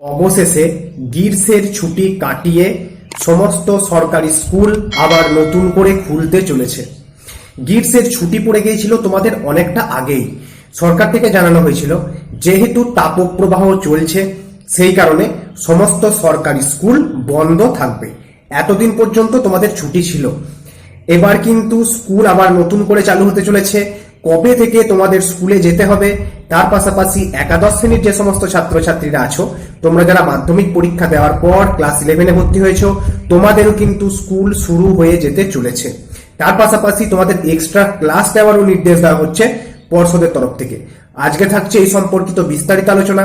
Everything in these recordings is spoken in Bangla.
অবশেষে গ্রীষ্মের ছুটি কাটিয়ে সমস্ত সরকারি স্কুল আবার নতুন করে খুলতে চলেছে। গ্রীষ্মের ছুটি পড়ে গিয়েছিল তোমাদের অনেকটা আগেই। সরকার থেকে জানানো হয়েছিল, যেহেতু তাপপ্রবাহ চলছে, সেই কারণে সমস্ত সরকারি স্কুল বন্ধ থাকবে। এতদিন পর্যন্ত তোমাদের ছুটি ছিল। এবার কিন্তু স্কুল আবার নতুন করে চালু হতে চলেছে। কবে থেকে তোমাদের স্কুলে যেতে হবে তার পাশাপাশি একাদশ শ্রেণির যে সমস্ত ছাত্রছাত্রীরা আছো, তোমরা যারা মাধ্যমিক পরীক্ষা দেওয়ার পর ক্লাস ইলেভেনে ভর্তি হয়েছো, তোমাদেরও কিন্তু স্কুল শুরু হয়ে যেতে চলেছে। তার পাশাপাশি তোমাদের এক্সট্রা ক্লাস দেওয়ারও নির্দেশ দেওয়া হচ্ছে পর্ষদের তরফ থেকে। আজকে থাকছে এই সম্পর্কিত বিস্তারিত আলোচনা।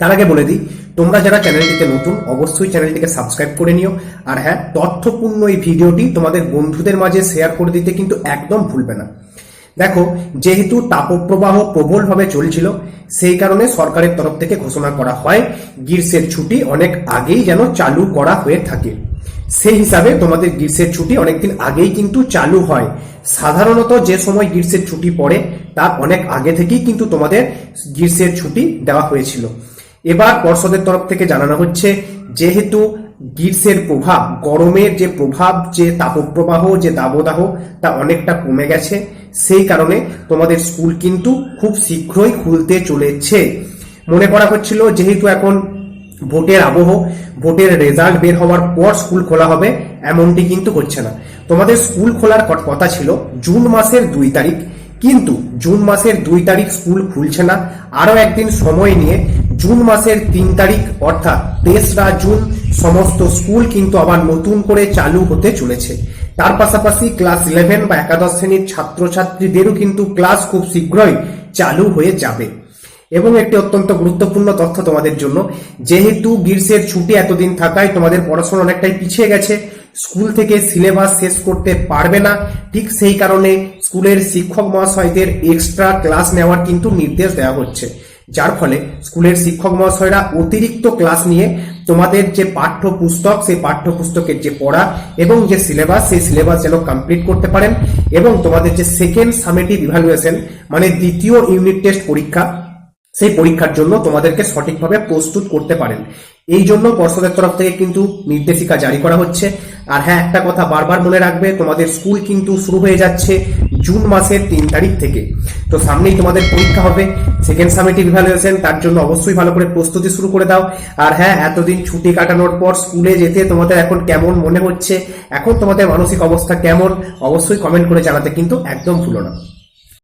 তার আগে বলে দিই, তোমরা যারা চ্যানেলটিতে নতুন, অবশ্যই চ্যানেলটিকে সাবস্ক্রাইব করে নিও। আর হ্যাঁ তথ্যপূর্ণ এই ভিডিওটি তোমাদের বন্ধুদের মাঝে শেয়ার করে দিতে কিন্তু একদম ভুলবে না। দেখো, যেহেতু তাপপ্রবাহ প্রবলভাবে চলছিল, সেই কারণে সরকারের তরফ থেকে ঘোষণা করা হয়, গ্রীষ্মের ছুটি অনেক আগেই যেন চালু করা হয়ে থাকে। সেই হিসাবে তোমাদের গ্রীষ্মের ছুটি অনেকদিন আগেই কিন্তু চালু হয়। সাধারণত যে সময় গ্রীষ্মের ছুটি পড়ে, তার অনেক আগে থেকেই কিন্তু তোমাদের গ্রীষ্মের ছুটি দেওয়া হয়েছিল। এবার পর্ষদের তরফ থেকে জানানো হচ্ছে, যেহেতু গ্রীষ্মের প্রভাব, গরমের যে প্রভাব, যে তাপপ্রবাহ, যে দাবদাহ, তা অনেকটা কমে গেছে। সেই কারণে তোমাদের স্কুল কিন্তু খুব শীঘ্রই খুলতে চলেছে। মনে করা হচ্ছিল যেহেতু এখন ভোটের আবহ, ভোটের রেজাল্ট বের হওয়ার পর স্কুল খোলা হবে, এমনটি কিন্তু হচ্ছে না। তোমাদের স্কুল খোলার কথা ছিল জুন মাসের দুই তারিখ। কিন্তু জুন মাসের দুই তারিখ স্কুল খুলছে না। আরও একদিন সময় নিয়ে জুন মাসের তিন তারিখ, অর্থাৎ তেসরা জুন সমস্ত স্কুল কিন্তু আবার নতুন করে চালু হতে চলেছে। তার পাশাপাশি ক্লাস ইলেভেন বা একাদশ শ্রেণির ছাত্রছাত্রীদেরও কিন্তু ক্লাস খুব শীঘ্রই চালু হয়ে যাবে। এবং একটি অত্যন্ত গুরুত্বপূর্ণ তথ্য তোমাদের জন্য, যেহেতু গ্রীষ্মের ছুটি এতদিন থাকায় তোমাদের পড়াশোনা অনেকটাই পিছিয়ে গেছে, স্কুল থেকে সিলেবাস শেষ করতে পারবে না, ঠিক সেই কারণে স্কুলের শিক্ষক মহাশয়দের এক্সট্রা ক্লাস নেওয়ার কিন্তু নির্দেশ দেওয়া হচ্ছে। যার ফলে স্কুলের শিক্ষক মহাশয়রা অতিরিক্ত ক্লাস নিয়ে তোমাদের যে পাঠ্য পুস্তক সেই পাঠ্যপুস্তকের যে পড়া এবং যে সিলেবাস, সেই সিলেবাস যেন কমপ্লিট করতে পারেন এবং তোমাদের যে সেকেন্ড সামেটিভ ইভ্যালুয়েশন মানে দ্বিতীয় ইউনিট টেস্ট পরীক্ষা, সেই পরীক্ষার জন্য তোমাদেরকে সঠিকভাবে প্রস্তুত করতে পারেন। এই জন্য পর্ষদের তরফ থেকে কিন্তু নির্দেশিকা জারি করা হচ্ছে। আর হ্যাঁ একটা কথা বারবার মনে রাখবে, তোমাদের স্কুল কিন্তু শুরু হয়ে যাচ্ছে জুন মাসের তিন তারিখ থেকে। তো সামনেই তোমাদের পরীক্ষা হবে। সেকেন্ড সামেটিভ ইভ্যালুয়েশন তার জন্য অবশ্যই ভালো করে প্রস্তুতি শুরু করে দাও। আর হ্যাঁ এতদিন ছুটি কাটানোর পর স্কুলে যেতে তোমাদের এখন কেমন মনে হচ্ছে? এখন তোমাদের মানসিক অবস্থা কেমন? অবশ্যই কমেন্ট করে জানাতে কিন্তু একদম ভুলো না।